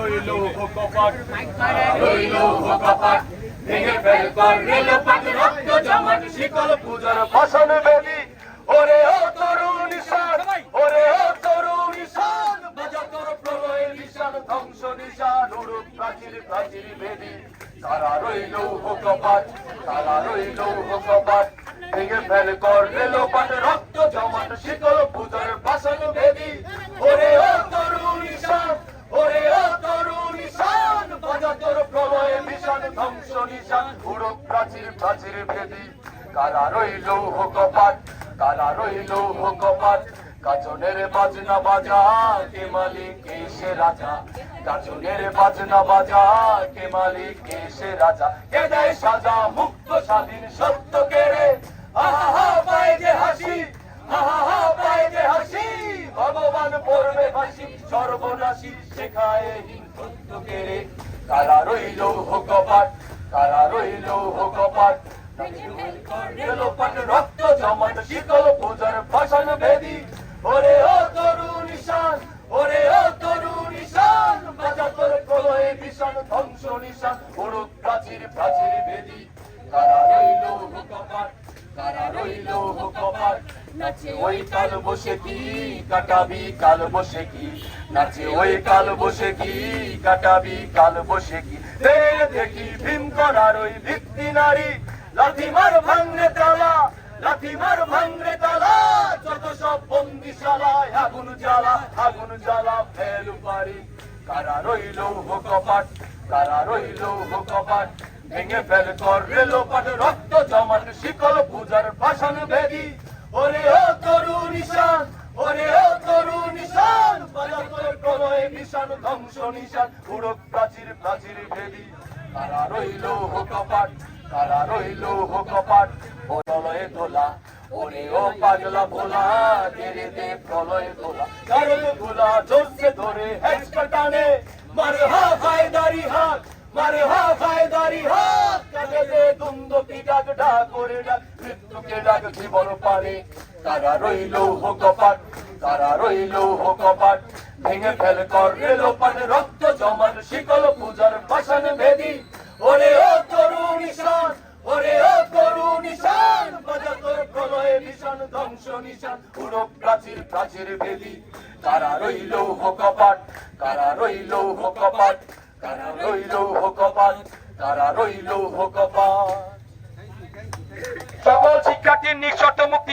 রইল কপাট রইল কপাট ভেঙে ফেল কর রেল তোর রইল কপাট তারা ভেঙে ফেল কর রেল পাট রক্ত জমাট শিকল পূজার ভাষণ বেদি ওরে ও তরুণ নিশান ওরে ও তরুণ নিশান বাজা তোর প্রলয় নিশান ধ্বংস নিশান উড়ুক প্রাচীর প্রাচীর বেদি কারা রইল কপাট কারা রইল কপাট গাজনের বাজনা বাজা, কে মালিক, কে সে রাজা? গাজনের বাজনা বাজা, কে মালিক, কে সে রাজা? কে দেয় সাজা মুক্ত স্বাধীন সত্য কেড়ে। আহা হা পায় যে হাসি আহা হা পায় যে হাসি। ভগবান পড়বে হাসি সর্বনাশী শেখায় হিন সত্য কেড়ে। কারা রইল কপাট কারা রইল কপাট গেল পাট রক্ত জমাট শীতল পূজার ভাষণ ভেদি ওরে ও তরুণ নিশান ওরে ও তরুণ নিশান বাজা তোর প্রলয়ে ভীষণ ধ্বংস নিশান উড়ুক প্রাচীর প্রাচীর ভেদি কারা কাটাবি কাল বসে কি? নাচে ওই কাল বসে কি কাটাবি, কাল বসে কি? দেখি ভীম করার ওই ভিত্তি নারী। লাথি মার তালা, লাথি মার তালা, যত সব বন্দিশালায় আগুন জ্বালা আগুন জ্বালা ফেলু পারি কারা রইল কপাট কারা রইল কপাট ভেঙে ফেল কর রেল পাট রক্ত জমাট শিকল পূজার ভাষণ ভেদি ওরে ও তরুণ নিশান ওরে ও তরুণ নিশান বাজা তোর প্রলয়ে নিশান ধ্বংস নিশান উড়ক প্রাচীর প্রাচীর ভেদি। তারা রইল হকপাট, তারা রইল হকপাট। বদলয়ে তোলা ওরে ও পাগলা ভোলা তেরে প্রলয়ে তোলা কারণ ভোলা, জোরসে ধরে হেজ কাটানে মারে হা ফায়দারি হাত, মারে হা ফায়দারি হাত। ডাক ডাক করে ডাক, মৃত্যুকে ডাক জীবন পারে। কারা রইল কপাট কারা রইল কপাট ভেঙে ফেল কর রেল পাট রক্ত জমান শিকল পূজার পাশান ভেদি ওরে ও তরুণ নিশান ওরে ও তরুণ নিশান বাজা তোর প্রলয়ে নিশান ধ্বংস নিশান উড়ো প্রাচীর প্রাচীর বেদি। কারা রইল কপাট কারা রইল কপাট কারা রইল কপাট কারা রইল কপাট সকল শিক্ষার্থীর নিঃশর্ত মুক্তি